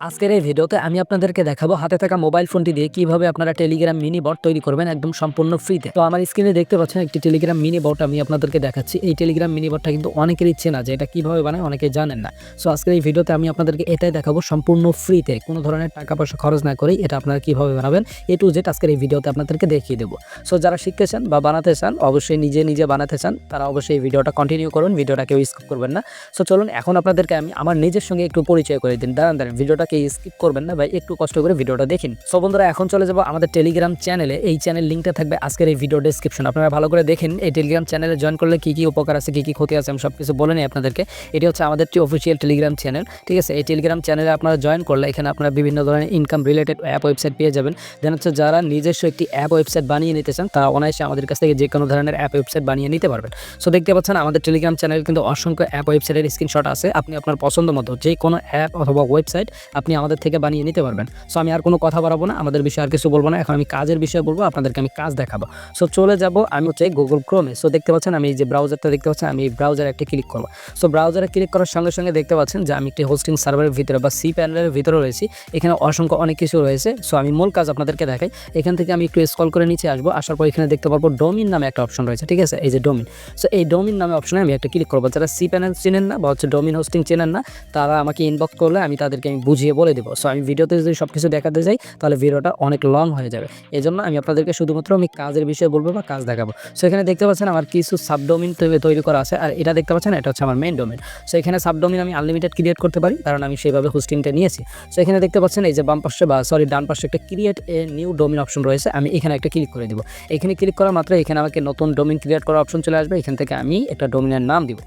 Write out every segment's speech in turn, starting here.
আজকের এই ভিডিওতে আমি আপনাদেরকে দেখাবো হাতে থাকা মোবাইল ফোনটি দিয়ে কীভাবে আপনারা টেলিগ্রাম মিনি বট তৈরি করবেন একদম সম্পূর্ণ ফ্রিতে তো আমার স্ক্রিনে দেখতে পাচ্ছেন একটি টেলিগ্রাম মিনি বট আমি আপনাদেরকে দেখাচ্ছি। এই টেলিগ্রাম মিনি বটটা কিন্তু অনেকেরই চেনা যে এটা কীভাবে বানায় অনেকে জানেন না। সো আজকের এই ভিডিওতে আমি আপনাদেরকে এটাই দেখাবো সম্পূর্ণ ফ্রিতে কোনো ধরনের টাকা পয়সা খরচ না করেই এটা আপনারা কীভাবে বানাবেন এ টু জেড আজকের এই ভিডিওতে আপনাদেরকে দেখিয়ে দেবো। সো যারা শিখতে চান বা বানাতে চান, অবশ্যই নিজে নিজে বানাতে চান, তারা অবশ্যই এই ভিডিওটা কন্টিনিউ করুন, ভিডিওটা কেউ স্কিপ করবেন না। সো চলুন, এখন আপনাদেরকে আমি আমার নিজের সঙ্গে একটু পরিচয় করে দিন। দাঁড়ান দাঁড়ান ভিডিওটাকে স্কিপ করবেন না ভাই, একটু কষ্ট করে ভিডিওটা দেখেন। সো বন্ধুরা, এখন চলে যাব আমাদের টেলিগ্রাম চ্যানেলে এই চ্যানেল লিঙ্কটা থাকবে আজকের এই ভিডিও ডেসক্রিপশন আপনারা ভালো করে দেখেন, এই টেলিগ্রাম চ্যানেলে জয়েন করলে কী কী উপকার আছে, কী কী ক্ষতি আছে, আমি সব কিছু বলে নিই আপনাদেরকে। এটি হচ্ছে আমাদের অফিসিয়াল টেলিগ্রাম চ্যানেল ঠিক আছে? এই টেলিগ্রাম চ্যানেলে আপনারা জয়েন করলে এখানে আপনারা বিভিন্ন ধরনের ইনকাম রিলেটেড অ্যাপ ওয়েবসাইট পেয়ে যাবেন। দেন হচ্ছে যারা নিজস্ব একটি অ্যাপ ওয়েবসাইট বানিয়ে নিতে চান, তারা অনায়াসে আমাদের কাছ থেকে যে কোনো ধরনের অ্যাপ ওয়েবসাইট বানিয়ে নিতে পারবেন। সো দেখতে পাচ্ছেন, আমাদের টেলিগ্রাম চ্যানেল কিন্তু অসংখ্য অ্যাপ ওয়েবসাইটের স্ক্রিনশট আছে। আপনি আপনার পছন্দ মতো যে কোনো অ্যাপ অথবা ওয়েবসাইট আপনি আমাদের থেকে বানিয়ে নিতে পারবেন। সো আমি আর কোনো কথা বাড়াবো না, আমাদের বিষয়ে আর কিছু বলব না। এখন আমি কাজের বিষয়ে বলব, আপনাদেরকে আমি কাজ দেখাবো। সো চলে যাব আমি হচ্ছে গুগল ক্রোমে সো দেখতে পাচ্ছেন আমি যে ব্রাউজারটা দেখতে পাচ্ছেন, আমি এই ব্রাউজারে একটা ক্লিক করব। সো ব্রাউজারে ক্লিক করার সঙ্গে সঙ্গে দেখতে পাচ্ছেন যে আমি একটি হোস্টিং সার্ভারের ভিতরে বা সি প্যানেলের ভিতরে রয়েছি। এখানে অসংখ্য অনেক কিছু রয়েছে। সো আমি মূল কাজ আপনাদেরকে দেখাই। এখান থেকে আমি একটু স্কল করে নিচে আসব। আসার পর এখানে দেখতে পারব ডোমিন নামে একটা অপশন রয়েছে, ঠিক আছে? এই যে ডোমিন সো এই ডোমিন নামে অপশনে আমি একটা ক্লিক করব। যারা সি প্যানেল চেনেন না বা হচ্ছে ডোমিন হোস্টিং চেনেন না, তারা আমাকে ইনবক্স করলে আমি তাদেরকে আমি বুঝিয়ে বলে দেবো। সো আমি ভিডিওতে যদি সব কিছু দেখাতে যাই, তাহলে ভিডিওটা অনেক লং হয়ে যাবে। এই জন্য আমি আপনাদেরকে শুধুমাত্র আমি কাজের বিষয়ে বলব বা কাজ দেখাবো। সো এখানে দেখতে পাচ্ছেন আমার কিছু সাবডোমিন তৈরি করা আছে। আর এটা দেখতে পাচ্ছেন, এটা হচ্ছে আমার মেন ডোমিন সো এখানে সাবডোমিন আমি আনলিমিটেড ক্রিয়েট করতে পারি, কারণ আমি সেইভাবে হোস্টিংটা নিয়েছি। সো এখানে দেখতে পাচ্ছেন, এই যে বাম পাশে বা সরি ডান পাশে একটা create a new domain option রয়েছে। আমি এখানে একটা ক্লিক করে দিব। এখানে ক্লিক করা মাত্র এখানে আমাকে নতুন ডোমিন ক্রিয়েট করার অপশন চলে আসবে। এখান থেকে আমি একটা ডোমিনের নাম দিব।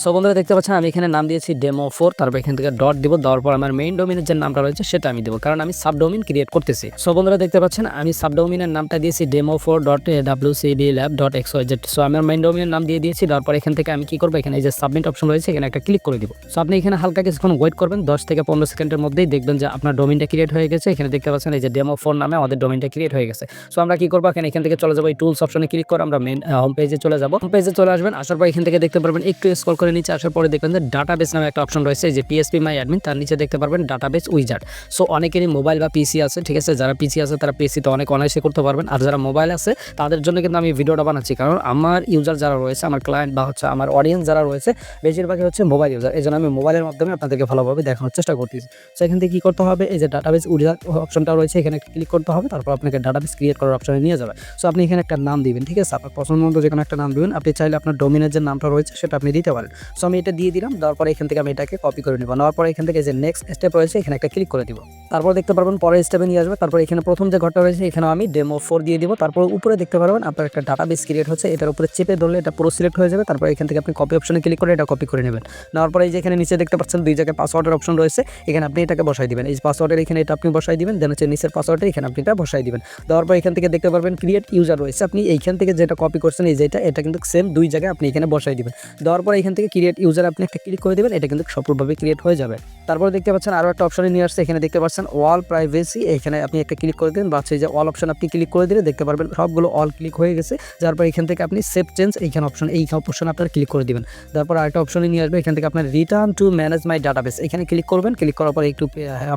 সো বন্ধুরা, দেখতে পাচ্ছেন, আমি এখানে নাম দিয়েছি ডেমো ফোর তারপর এখান থেকে ডট দিব, দেওয়ার পর আমার মেইন ডোমিনের যে নামটা রয়েছে, সেটা আমি দেবো, কারণ আমি সাবডোমিন ক্রিয়েট করতেছি। সো বন্ধুরা, দেখতে পাচ্ছেন, আমি সাবডোমিনের নামটা দিয়েছি demo four dot W C D lab dot X Y Z so আমার মেইন ডোমিনের নাম দিয়ে দিয়েছি, দেওয়ার পর এখান থেকে আমি কি করব, এখানে যে সাবমিট অপশন রয়েছে, এখানে একটা ক্লিক করে দিব। সো আপনি এখানে হালকা কিছুক্ষণ ওয়েট করবেন, দশ থেকে পনেরো সেকেন্ডের মধ্যেই দেখবেন যে আপনার ডোমিনটা ক্রিয়েট হয়ে গেছে। এখানে দেখতে পাচ্ছেন, এই যে ডেমো ফোর নামে আমাদের ডোমিনটা ক্রিয়েট হয়ে গেছে। সো আমরা কি করব, এখানে, এখান থেকে চলে যাব, এই টুলস অপশনে ক্লিক করে আমরা মেন হোম পেজে চলে যাব। হোম পেজে চলে আসবেন, আসার পর এখান থেকে দেখতে পারবেন, একটু স্কল করে নিচে আসার পরে দেখবেন যে ডাটাবেস নামে একটা অপশন রয়েছে যে পিএসপি মাই অ্যাডমিন তার নিচে দেখতে পারবেন ডাটা ডাটাবেস উইজার্ট সো অনেকেরই মোবাইল বা পিসি আছে, ঠিক আছে? যারা পিসি আছে, তারা পিসিতে অনেক অনায়াসে করতে পারবেন। আর যারা মোবাইল আছে, তাদের জন্য কিন্তু আমি ভিডিওটা বানাচ্ছি। কারণ আমার ইউজার যারা রয়েছে, আমার ক্লায়েন্ট বা হচ্ছে আমার অডিয়েন্স যারা রয়েছে, বেশিরভাগই হচ্ছে মোবাইল ইউজার এই জন্য আমি মোবাইলের মাধ্যমে আপনাদেরকে ভালোভাবে দেখানোর চেষ্টা করতেছি। সো এখান থেকে কী করতে হবে? এই যে ডাটা ডাটাবেস উইজার্ড অপশনটা রয়েছে, এখানে ক্লিক করতে হবে, তারপর আপনাকে ডাটা ডাটাবেস ক্রিয়েট করার অপশনে নিয়ে যাবে। সো আপনি এখানে একটা নাম দিবেন, ঠিক আছে? আপনার পছন্দ মতো যে কোনো একটা নাম দিবেন। আপনি চাইলে আপনার ডোমিনের যে নামটা রয়েছে, সেটা আপনি দিতে পারেন। সো আমি এটা দিয়ে দিলাম, দেওয়ার পরে এখান থেকে আমি এটাকে কপি করে নিব। নেওয়ার পরে এখান থেকে যে নেক্সট স্টেপ রয়েছে, এখানে একটা ক্লিক করে দিব। তারপর দেখতে পারবেন পরের স্টেপে নিয়ে আসবে। তারপর এখানে প্রথম যে ঘরটা রয়েছে এখানে আমি ডেমো ফোর দিয়ে দিব। তারপর উপরে দেখতে পারবেন আপনার একটা ডাটা বেস ক্রিয়েট হচ্ছে, এটার উপরে চেপে ধরলে এটা পুরো সিলেক্ট হয়ে যাবে। তারপর এখান থেকে আপনি কপি অপশনে ক্লিক করে এটা কপি করে নেবেন। নেওয়ার পরে এই যে এখানে নিচে দেখতে পাচ্ছেন দুই জায়গায় পাসওয়ার্ডের অপশন রয়েছে, এখানে আপনি এটাকে বসাই দিবেন। এই পাসওয়ার্ডের এখানে এটা আপনি বসাই দিবেন দেন হচ্ছে নিচের পাসওয়ার্ডে এখানে আপনি এটা বসাই দিবেন। দেওয়ার পর এখান থেকে দেখতে পারবেন ক্রিয়েট ইউজার রয়েছে। আপনি এইখান থেকে যেটা কপি করছেন, এই যেটা, এটা কিন্তু সেম দুই জায়গায় আপনি এখানে বসাই দিবেন। দেওয়ার পর এখান থেকে ক্রিয়েট ইউজার আপনি একটা ক্লিক করে দেবেন এটা কিন্তু সফলভাবে ক্রিয়েট হয়ে যাবে। তারপর দেখতে পাচ্ছেন আরও একটা অপশনে নিয়ে আসছে, এখানে দেখতে পাচ্ছেন অল প্রাইভেসি এখানে আপনি একটা ক্লিক করে দিন বা হচ্ছে যে অল অপশন আপনি ক্লিক করে দিলে দেখতে পারবেন সবগুলো অল ক্লিক হয়ে গেছে, যার পর এখান থেকে আপনি সেভ চেঞ্জ এইখানে অপশন এই অপশন আপনার ক্লিক করে দিবেন। তারপর আরেকটা অপশনে নিয়ে আসবে, এখান থেকে আপনার return to manage my database এখানে ক্লিক করবেন ক্লিক করার পর একটু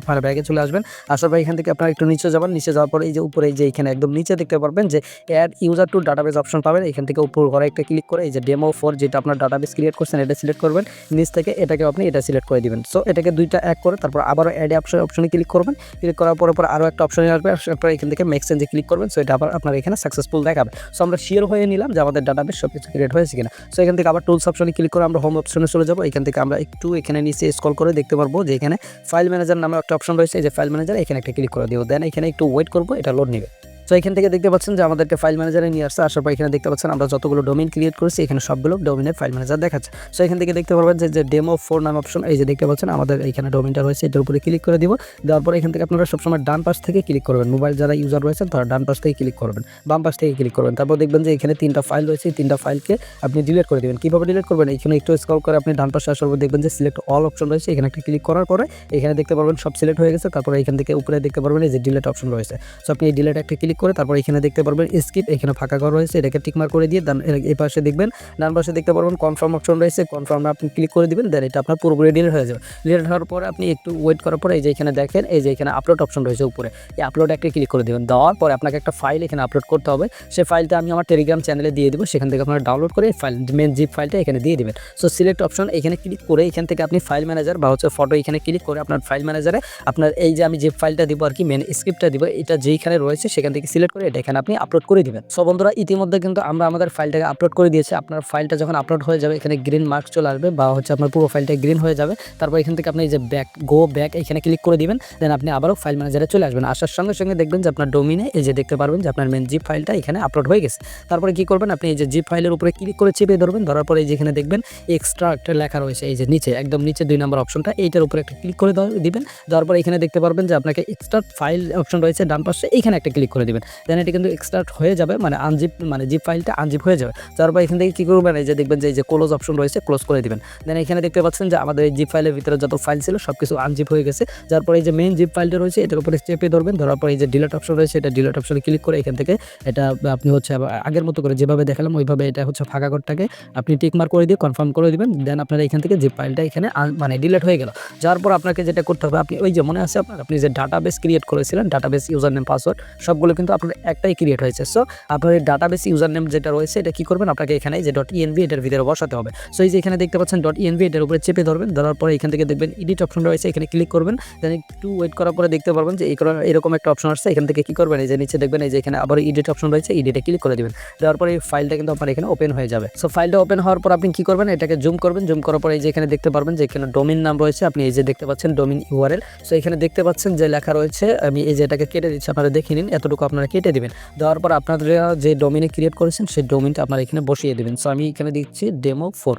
আপনার ব্যাগে চলে আসবেন, আসার পর এখান থেকে আপনার একটু নিচে যাবেন, নিচে যাওয়ার পর এই যে উপরে যে এখানে একদম নিচে দেখতে পারবেন যে add user to database option পাবেন, এখান থেকে উপর ঘরে একটা ক্লিক করে এই যে ডেমো ফোর যেটা আপনার ডাটাবেস ক্রিয়েট করছেন, এটা সিলেক্ট করবেন, নিচ থেকে এটাকে আপনি এটা সিলেক্ট করে দিবেন। সো এটাকে দুইটা এক করে, তারপর আবারও অ্যাড অপশন অপশনে ক্লিক করবেন। ক্লিক করার পরে পর আরও একটা অপশনে আসবে আপনার এখান থেকে মেক্স চেঞ্জে ক্লিক করবেন। সো এটা আবার আপনার এখানে সাকসেসফুল দেখাবে। সো আমরা শিওর হয়ে নিলাম যে আমাদের ডাটাবেস সব কিছু ক্রিয়েট হয়েছে কিনা। সো এখান থেকে আবার টুলস অপশনে ক্লিক করে আমরা হোম অপশনে চলে যাব। এখান থেকে আমরা একটু এখানে নিচে স্ক্রল করে দেখতে পারব যে এখানে ফাইল ম্যানেজার নামে একটা অপশন রয়েছে। যে ফাইল ম্যানেজার এখানে একটা ক্লিক করে দিব। দেন এখানে একটু ওয়েট করব, এটা লোড নেবে। তো এখান থেকে দেখতে পাচ্ছেন যে আমাদেরকে ফাইল ম্যানেজারে নিয়ে আসছে। আসার পর এখানে দেখতে পাচ্ছেন আমরা যতগুলো ডোমিন ক্রিয়েট করেছি, এখানে সবগুলো ডোমিনের ফাইল ম্যানেজার দেখাচ্ছে। সো এখান থেকে দেখতে পারবেন যে ডেমো ফোর নাম অপশন এই যে দেখতে পাচ্ছেন আমাদের এখানে ডোমেনটা রয়েছে, এটার উপরে ক্লিক করে দিব। দেওয়ার পরে এখান থেকে আপনারা সবসময় ডান পাশ থেকে ক্লিক করবেন। মোবাইল যারা ইউজার রয়েছেন, তারা ডান পাশ থেকে ক্লিক করবেন। বাম পাশ থেকে ক্লিক করবেন। তারপর দেখবেন যে, এখানে তিনটা ফাইল রয়েছে তিনটা ফাইলকে আপনি ডিলিট করে দেবেন। কীভাবে ডিলিট করবেন? এখানে একটু স্ক্রল করে আপনি ডান পাশে আসার পর দেখবেন যে সিলেক্ট অল অপশন রয়েছে, এখানে একটা ক্লিক করার পরে এখানে দেখতে পারবেন সব সিলেক্ট হয়ে গেছে। তারপরে এখান থেকে উপরে দেখতে পারবেন এই যে ডিলেট অপশন রয়েছে। সো আপনি এই ডিলেট একটা ক্লিক ক্লিক করে তারপর এখানে দেখতে পারবেন স্কিপ এখানে ফাঁকা ঘর রয়েছে, এটাকে টিকমার করে দিয়ে দেন এই পাশে দেখবেন, ডান পাশে দেখতে পারবেন কনফার্ম অপশন রয়েছে কনফার্ম আপনি ক্লিক করে দিবেন দেন এটা আপনার পুরোপুরি ডিলিট হয়ে যাবে। ডিলিট হওয়ার পরে আপনি একটু ওয়েট করার পরে এই যে এখানে দেখেন, এই যে এখানে আপলোড অপশন রয়েছে উপরে, এই আপলোড একটা ক্লিক করে দেবেন। দেওয়ার পরে আপনাকে একটা ফাইল এখানে আপলোড করতে হবে সেই ফাইলটা আমি আমার টেলিগ্রাম চ্যানেলে দিয়ে দেবো, সেখান থেকে আপনারা ডাউনলোড করে ফাইল মেন জিপ ফাইলটা এখানে দিয়ে দেবেন। সো সিলেক্ট অপশন এখানে ক্লিক করে এখান থেকে আপনি ফাইল ম্যানেজার বা হচ্ছে ফটো এখানে ক্লিক করে আপনার ফাইল ম্যানেজারে আপনার এই যে আমি যে ফাইলটা দিব আর কি মেন স্ক্রিপ্টটা দিব, এটা যেইখানে রয়েছে সেখান থেকে সিলেক্ট করে এটা এখানে আপনি আপলোড করে দিবেন। সো বন্ধুরা, ইতিমধ্যে কিন্তু আমরা আমাদের ফাইলটাকে আপলোড করে দিয়েছি। আপনার ফাইলটা যখন আপলোড হয়ে যাবে, এখানে গ্রিন মার্ক চলে আসবে বা হচ্ছে আপনার পুরো ফাইলটা গ্রিন হয়ে যাবে। তারপর এখান থেকে আপনি যে ব্যাক গো ব্যাক এখানে ক্লিক করে দিবেন দেন আপনি আবারও ফাইল ম্যানেজারে চলে আসবেন। আসার সঙ্গে সঙ্গে দেখবেন যে আপনার ডোমিনে এই যে দেখতে পারবেন যে আপনার মেন জিপ ফাইলটা এখানে আপলোড হয়ে গেছে। তারপরে কি করবেন? আপনি এই যে জিপ ফাইলের উপরে ক্লিক করে চেপে ধরবেন। ধরার পরে এই যেখানে দেখবেন এক্সট্রা একটা লেখা রয়েছে। এই যে নিচে, একদম নিচে দুই নম্বর অপশনটা এইটার উপরে একটা ক্লিক করে দিবেন। দেওয়ার পরে এখানে দেখতে পারবেন যে আপনাকে এক্সট্রা ফাইল অপশন রয়েছে ডান পাশে, এখানে একটা ক্লিক করে দিবেন। দেন এটা কিন্তু এক্সট্রাক্ট হয়ে যাবে মানে আনজিপ মানে জিপ ফাইলটা আনজিপ হয়ে যাবে। তারপর এখান থেকে কী করবেন? এই যে দেখবেন যে ক্লোজ অপশন রয়েছে ক্লোজ করে দিবেন। দেন এখানে দেখতে পাচ্ছেন যে আমাদের এই জিপ ফাইলের ভিতরে যত ফাইল ছিল সব কিছু আনজিপ হয়ে গেছে। যার পরে এই যে মেন জিপ ফাইলটা রয়েছে, এটার উপরে চেপে ধরবেন। ধরার পরে এই যে ডিলেট অপশন রয়েছে, এটা ডিলেট অপশনে ক্লিক করে এখান থেকে এটা আপনি হচ্ছে আগের মতো করে যেভাবে দেখালাম, ওইভাবে এটা হচ্ছে ফাঁকা ঘরটাকে আপনি টিকমার করে দিয়ে কনফার্ম করে দিবেন। দেন আপনারা এখান থেকে জিপ ফাইলটা এখানে মানে ডিলেট হয়ে গেল। যার পর আপনাকে যেটা করতে হবে, আপনি ওই যে মনে আছে আপনার? আপনি যে ডাটাবেস ক্রিয়েট করেছিলেন ডাটাবেস ইউজার নেম পাসওয়ার্ড সবগুলো আপনার একটাই ক্রিয়েট হয়েছে। সো আপনার ডাটাবেস ইউজার নেম যেটা রয়েছে, এটা কি করবেন? আপনাকে এখানে যে. ডট ইএনভি এটার ভিতরে বসাতে হবে। সো এই যে এখানে দেখতে পাচ্ছেন. ডট ইএনভি এটার উপরে চেপে ধরবেন, ধরার পরে এখান থেকে দেখবেন এডিট অপশন রয়েছে, এখানে ক্লিক করবেন। দেন একটু ওয়েট করার পরে দেখতে পারবেন যে এরকম একটা অপশন আসছে, এখান থেকে কি করবেন? এই যে নিচে দেখবেন, এই যে এখানে আবার এডিট অপশন রয়েছে এডিটে ক্লিক করে দেবেন। দেওয়ার পরে এই ফাইলটা কিন্তু আপনার এখানে ওপেন হয়ে যাবে। সো ফাইলটা ওপেন হওয়ার পর আপনি কি করবেন? এটাকে জুম করবেন জুম করার পরে এই যে এখানে দেখতে পারবেন যে এখানে ডোমিন নাম রয়েছে, আপনি এই যে দেখতে পাচ্ছেন ডোমিন ইউআরএল সো এখানে দেখতে পাচ্ছেন যে লেখা রয়েছে, আমি এই যে এটাকে কেটে দিচ্ছি, আপনারা দেখে নিন, এতটুকু কেটে দেবেন। দেওয়ার পর আপনারা যে ডোমিনে ক্রিয়েট করেছেন, সেই ডোমিনটা আপনারা এখানে বসিয়ে দেবেন। সো আমি এখানে দিচ্ছি ডেমো ফোর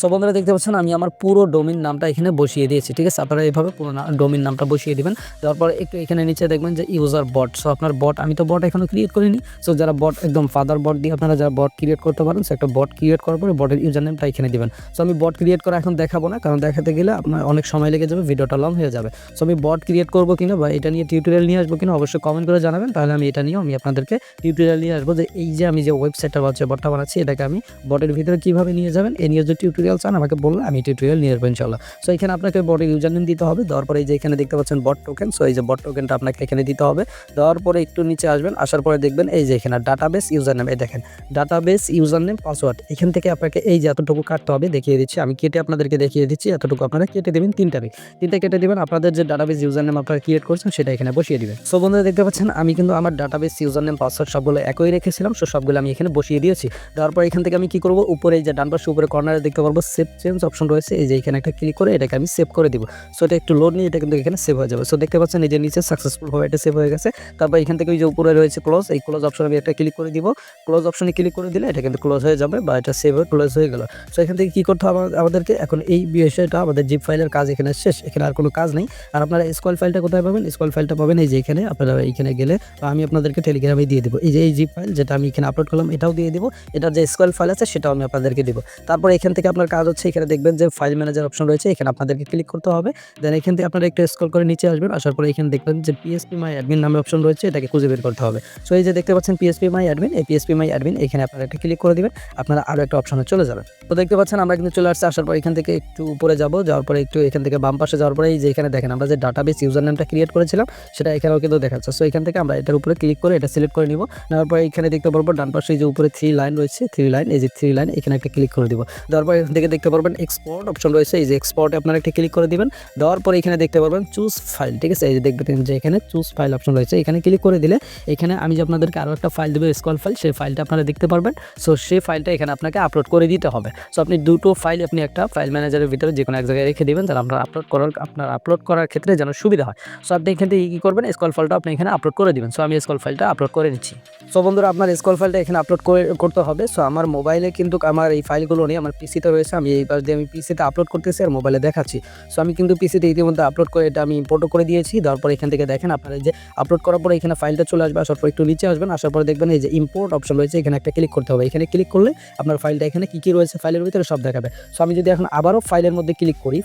সো বন্ধুরা দেখতে পাচ্ছেন, আমি আমার পুরো ডোমিন নামটা এখানে বসিয়ে দিয়েছি, ঠিক আছে? আপনারা এইভাবে পুরো ডোমিন নামটা বসিয়ে দিবেন। দেওয়ার পর একটু এখানে নিচে দেখবেন যে ইউজার বট সো আপনার বট আমি তো বট এখনও ক্রিয়েট করিনি। সো যারা বট একদম ফাদার বট দিয়ে আপনারা যারা বট ক্রিয়েট করতে পারেন সো একটা বট ক্রিয়েট করার পরে বটের ইউজার নেমটা এখানে দিবেন। সো আমি বট ক্রিয়েট করা এখন দেখাবো না, কারণ দেখাতে গেলে আপনার অনেক সময় লেগে যাবে ভিডিওটা লং হয়ে যাবে। সো আমি বট ক্রিয়েট করব কিনা বা এটা নিয়ে টিউটোরিয়াল নিয়ে আসব কিনা অবশ্যই কমেন্ট করে জানাবেন। তাহলে আমি এটা নিয়েও আমি আপনাদেরকে টিউটোরিয়াল নিয়ে আসব যে এই যে আমি যে ওয়েবসাইটটা বা বটটা বানাচ্ছি, এটাকে আমি বটের ভিতরে কীভাবে নিয়ে যাবেন, এ নিয়ে যে টিউটোরিয়াল চান, আমাকে বললে, আমি টিউটোরিয়াল নিয়ে আসব ইনশাল্লাহ সো এখানে আপনাকে বটের ইউজার নেম দিতে হবে। দেওয়ার পরে এই যে এখানে দেখতে পাচ্ছেন বট টোকেন সো এই যে বট টোকেনটা আপনাকে এখানে দিতে হবে। দেওয়ার পরে একটু নিচে আসবেন, আসার পরে দেখবেন এই যে এখানে ডাটাবেস ইউজার নেম এই দেখেন ডাটাবেস ইউজার নেম পাসওয়ার্ড এখান থেকে আপনাকে এই যে এতটুকু কাটতে হবে, দেখিয়ে দিচ্ছি। আমি কেটে আপনাদেরকে দেখিয়ে দিচ্ছি, এতটুকু আপনারা কেটে দেবেন তিনটারই তিনটা কেটে দিবেন, আপনাদের যে ডাটাবেস ইউজার নেম আপনারা ক্রিয়েট করছেন, সেটা এখানে বসিয়ে দিবেন। সো বন্ধুরা দেখতে পাচ্ছেন, আমি কিন্তু আমার ডাটাবেস ইউজার নেম পাসওয়ার্ড সবগুলো একই রেখেছিলাম সো সবগুলো আমি এখানে বসিয়ে দিয়েছি। দেওয়ার পর এখান থেকে আমি কি করব? উপরে যে ডান পাশে, উপরে কর্নারে দেখতে পারব সেভ চেঞ্জ অপশন রয়েছে। এই যে এখানে একটা ক্লিক করে এটাকে আমি সেভ করে দিব। সো এটা একটু লোড নিয়ে এটা কিন্তু এখানে সেভ হয়ে যাবে। সো দেখতে পাচ্ছেন এই যে নিচে সাকসেসফুল হয়ে এটা সেভ হয়ে গেছে। তারপর এখান থেকে ওই যে উপরে রয়েছে ক্লোজ এই ক্লোজ অপশন আমি একটা ক্লিক করে দিব। ক্লোজ অপশনে ক্লিক করে দিলে এটা কিন্তু ক্লোজ হয়ে যাবে বা এটা সেভ হয়ে ক্লোজ হয়ে গেল। সো এখান থেকে কী করতে হবে আমাদেরকে? এখন এই বিষয়টা আমাদের জিপ ফাইলের কাজ এখানে শেষ। এখানে আর কোনো কাজ নেই। আর আপনারা স্কল ফাইলটা কোথায় পাবেন? স্কল ফাইলটা পাবেন এই যে এখানে। আপনারা এইখানে গেলে আমি আপনাদেরকে টেলিগ্রামে দিয়ে দেবো। এই যে এই জিপ ফাইল যেটা আমি এখানে আপলোড করলাম, এটাও দিয়ে দেবো। এটার যে স্কল ফাইল আছে, সেটাও আমি আপনাদেরকে দেবো। তারপর এখান থেকে আপনার কাজ হচ্ছে, এখানে দেখবেন যে ফাইল ম্যানেজার অপশন রয়েছে, এখানে আপনাদেরকে ক্লিক করতে হবে। দেন এখান থেকে আপনারা একটু স্ক্রল করে নিচে আসবেন, আসার পরে এখানে দেখবেন যে পিএসপি মাই অ্যাডমিন নামে অপশন রয়েছে, এটাকে খুঁজে বের করতে হবে। সো এই যে দেখতে পাচ্ছেন পিএসপি মাই অ্যাডমিন এই পিএসপি মাই অ্যাডমিন এখানে আপনারা একটা ক্লিক করে দেবেন, আপনারা আরও একটা অপশনে চলে যাবেন। তো দেখতে পাচ্ছেন আমরা কিন্তু চলে আসছি, আসার পর এখান থেকে একটু উপরে যাব, যাওয়ার পরে একটু এখান থেকে বাম পাশে যাওয়ার পরে এই যে এখানে দেখেন আমরা যে ডাটাবেস ইউজার নামটা ক্রিয়েট করেছিলাম, সেটা এখানেও কিন্তু দেখাচ্ছে। সো এখান থেকে আমরা এটার উপরে ক্লিক করে এটা সিলেক্ট করে নিব, নেওয়ার পরে এখানে দেখতে পারব ডান পাশে যে উপরে থ্রি লাইন রয়েছে থ্রি লাইন এই যে থ্রি লাইন এখানে একটা ক্লিক করে দিব। দেওয়ার পরে এখান থেকে দেখতে পারবেন এক্সপোর্ট অপশন রয়েছে। এই যে এক্সপোর্টে আপনারা একটা ক্লিক করে দিবেন, দেওয়ার পরে এখানে দেখতে পারবেন চুজ ফাইল ঠিক আছে? এই যে দেখবেন যে এখানে চুজ ফাইল অপশন রয়েছে। এখানে ক্লিক করে দিলে এখানে আমি যে আপনাদেরকে আরও একটা ফাইল দেবো স্কল ফাইল সেই ফাইলটা আপনারা দেখতে পারবেন। সো সেই ফাইলটা এখানে আপনাকে আপলোড করে দিতে হবে। সো আপনি দুটো ফাইল আপনি একটা ফাইল ম্যানেজারের ভিতরে যে কোনো এক জায়গায় রেখে দেবেন, তাহলে আপনার আপলোড করার, আপনার আপলোড করার ক্ষেত্রে যেন সুবিধা হয়। সো আপনি এখান থেকে কী করবেন? স্কল ফাইলটা আপনি এখানে আপলোড করে দিবেন। সো আমি স্কল ফাইলটা আপলোড করে নিচ্ছি। সো বন্ধুরা, আপনার স্কল ফাইলটা এখানে আপলোড করে, করতে হবে। সো আমার মোবাইলে কিন্তু আমার এই ফাইলগুলো নেই, আমার পিসি পিসিতে রয়েছে, আমি এই পাশ দিয়ে আমি পিসিতে আপলোড করতেছি আর মোবাইলে দেখাচ্ছি। সো আমি কিন্তু পিসিতে ইতিমধ্যে আপলোড করে এটা আমি ইম্পোর্টও করে দিয়েছি। তারপর এখান থেকে দেখেন আপনারা যে আপলোড করার পরে এখানে ফাইলটা চলে আসবে, আসার পর একটু নিচে আসবেন, আসার পরে দেখবেন এই যে ইম্পোর্ট অপশন রয়েছে, এখানে একটা ক্লিক করতে হবে। এখানে ক্লিক করলে আপনার ফাইলটা এখানে কী কী রয়েছে ফাইলের ভিতরে সব দেখাবে। সো আমি যদি এখন আবারও ফাইলের মধ্যে ক্লিক করি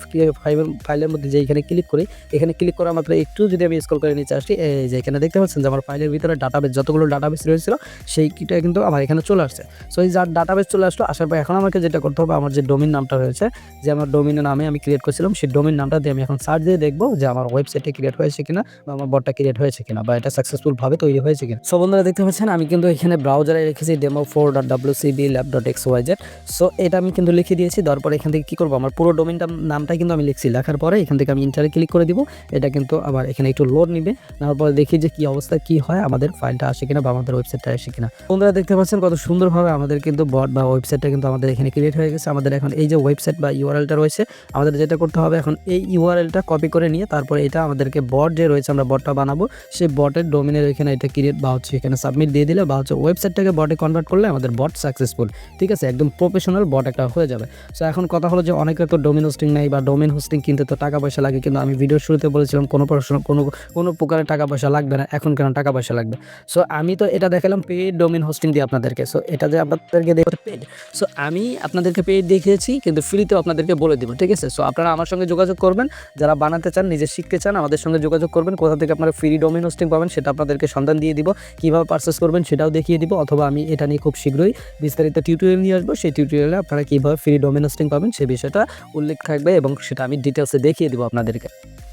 ফাইলের ফাইলের মধ্যে যে এখানে ক্লিক করি, এখানে ক্লিক করা মাত্র একটু যদি আমি স্ক্রল করে নিচে আসি, এই যে এখানে দেখতে পাচ্ছেন যে আমার ফাইলের ভিতরে ডাটাবেস যতগুলো ডাটাবেস রয়েছিল, সেইটা কিন্তু আমার এখানে চলে আসছে। সো এই যার ডাটাবেস চলে আসলো, আসার পর এখন আমাকে যেটা করতে হবে, আমার যে ডোমিন নামটা রয়েছে, যে আমার ডোমিনের নামে আমি ক্রিয়েট করেছিলাম, সেই ডোমিন নামটা দিয়ে আমি এখন সার্চ দিয়ে দেখব যে আমার ওয়েবসাইটে ক্রিয়েট হয়েছে কিনা বা আমার বটটা ক্রিয়েট হয়েছে কিনা বা এটা সাকসেসফুল ভাবে তৈরি হয়েছে কিনা। সো বন্ধুরা, দেখতে পাচ্ছেন, আমি কিন্তু এখানে ব্রাউজারে রেখেছি demo four dot W CB lab dot X Y Z so এটা আমি কিন্তু লিখে দিয়েছি তারপর এখান থেকে কী করব, আমার পুরো ডোমিনটা নামটা কিন্তু আমি লিখছি। লেখার পরে এখান থেকে আমি ইন্টারে ক্লিক করে দিব, এটা কিন্তু আবার এখানে একটু লোড নিবে তারপর দেখি যে কি অবস্থা, কি হয়, আমাদের ফাইলটা আসে কিনা বা আমাদের ওয়েবসাইটটা আসে কিনা। বন্ধুরা, দেখতে পাচ্ছেন কত সুন্দরভাবে আমাদের কিন্তু বট বা ওয়েবসাইটটা কিন্তু আমাদের এখানে ক্রিয়েট হয়ে গেছে, আমাদের এখন এই যে ওয়েবসাইট বা ইউআরএলটা রয়েছে, আমাদের যেটা করতে হবে এখন এই ইউআরএলটা কপি করে নিয়ে তারপরে এটা আমাদেরকে বট যে রয়েছে আমরা বটটা বানাবো, সেই বটের ডোমিনের এখানে এটা ক্রিয়েট বা হচ্ছে এখানে সাবমিট দিয়ে দিলে বা হচ্ছে ওয়েবসাইটটাকে বটে কনভার্ট করলে আমাদের বট সাকসেসফুল ঠিক আছে? একদম প্রফেশনাল বট একটা হয়ে যাবে। সো এখন কথা হলো যে অনেকের তো ডোমিন হোস্টিং নেই বা ডোমিন হোস্টিং কিনতে তো টাকা পয়সা লাগে, কিন্তু আমি ভিডিওর শুরুতে বলেছিলাম কোনো পড়াশোনা কোনো কোনো প্রকারের টাকা পয়সা লাগবে না, এখন কেন টাকা পয়সা লাগবে? সো আমি তো এটা দেখালাম পেড ডোমিন হোস্টিং দিয়ে আপনাদেরকে। সো এটা যে আপনাদেরকে দেখতে পেড সো আমি আপনাদেরকে পেড দেখিয়েছি কিন্তু ফ্রিতেও আপনাদেরকে বলে দিব, ঠিক আছে? সো আপনারা আমার সঙ্গে যোগাযোগ করবেন। যারা বানাতে চান, নিজে শিখতে চান, আমাদের সঙ্গে যোগাযোগ করবেন। কোথা থেকে আপনারা ফ্রি ডোমিন হোস্টিং পাবেন, সেটা আপনাদেরকে সন্ধান দিয়ে দিব। কীভাবে পারচেস করবেন, সেটাও দেখিয়ে দিব, অথবা আমি এটা নিয়ে খুব শীঘ্রই বিস্তারিত টিউটোরিয়াল নিয়ে আসব। সেই টিউটোরিয়ালে আপনারা কীভাবে ফ্রি ডোমিন হোস্টিং পাবেন সেই বিষয়টা উল্লেখ থাকবে এবং সেটা আমি ডিটেলসে দেখিয়ে দিব আপনাদেরকে।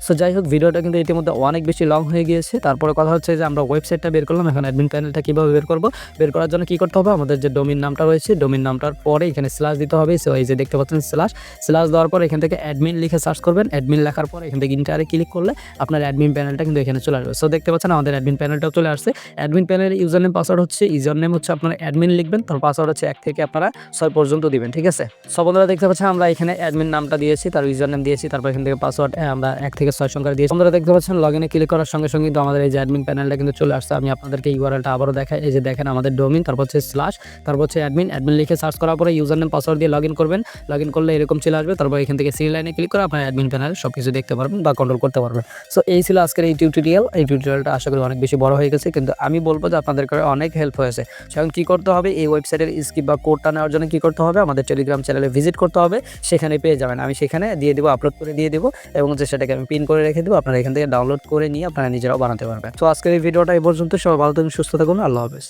সো যাই হোক, ভিডিওটা কিন্তু ইতিমধ্যে অনেক বেশি লং হয়ে গিয়েছে। তারপরে কথা হচ্ছে যে, আমরা ওয়েবসাইটটা বের করলাম, এখন অ্যাডমিন প্যানেলটা কীভাবে বের করব? বের করার জন্য কী করতে হবে? আমাদের যে ডোমিন নামটা রয়েছে ডোমিন নামটার পরে এখানে স্ল্যাশ দিতে হবে। সো এই যে দেখতে পাচ্ছেন স্ল্যাশ স্ল্যাশ দেওয়ার পর এখান থেকে অ্যাডমিন লিখে সার্চ করবেন। অ্যাডমিন লেখার পর এখান থেকে ইন্টারে ক্লিক করলে আপনার অ্যাডমিন প্যানেলটা কিন্তু এখানে চলে আসবে। সো দেখতে পাচ্ছেন আমাদের অ্যাডমিন প্যানেলটাও চলে আসছে। অ্যাডমিন প্যানেলের ইউজার নেম পাসওয়ার্ড হচ্ছে ইউজার নেম হচ্ছে আপনার অ্যাডমিন লিখবেন তার পাসওয়ার্ড হচ্ছে এক থেকে আপনারা ছয় পর্যন্ত দিবেন, ঠিক আছে? সব বন্ধুরা, দেখতে পাচ্ছেন আমরা এখানে অ্যাডমিন নামটা দিয়েছি, তার ইউজার নেম দিয়েছি, তারপর এখান থেকে পাসওয়ার্ড আমরা এক থেকে ছয় সংখ্যা দিয়েছি। আপনারা দেখতে পাচ্ছেন লগ ইনে ক্লিক করার সঙ্গে সঙ্গে কিন্তু আমাদের এই যে অ্যাডমিন প্যানেলটা কিন্তু চলে আসছে। আমি আপনাদেরকে ইউআরএলটা আবারও দেখাই, এই যে দেখেন আমাদের ডোমিন তারপর হচ্ছে স্ল্যাশ তারপর হচ্ছে অ্যাডমিন অ্যাডমিন লিখে সার্চ করার পরে ইউজার নেম পাসওয়ার্ড দিয়ে লগ ইন করবেন লগ ইন করলে এরকম চলে আসবে। তারপর এখান থেকে সি লাইনে ক্লিক করে আপনার অ্যাডমিন প্যানেল সব কিছু দেখতে পারবেন বা কন্ট্রোল করতে পারবেন। সো এই ছিল আজকের এই টিউটোরিয়াল এই টিউটোরিয়ালটা আশা করি অনেক বেশি বড় হয়ে গেছে। কিন্তু আমি বলব যে আপনাদের করে অনেক হেল্প হয়েছে। সেখন কী করতে হবে? এই ওয়েবসাইটের স্কিপ বা কোডটা নেওয়ার জন্য কী করতে হবে? আমাদের টেলিগ্রাম চ্যানেলে ভিজিট করতে হবে। সেখানে পেয়ে যাবেন। আমি সেখানে দিয়ে দেবো আপলোড করে দিয়ে দেবো এবং যে সেটাকে আমি পিন করে রেখে দেবো, আপনারা এখান থেকে ডাউনলোড করে নিয়ে আপনারা নিজেরাও বানাতে পারবেন। তো আজকের এই ভিডিওটা এই পর্যন্ত সবাই ভালো থাকুন, সুস্থ থাকুন। আল্লাহ হাফেজ।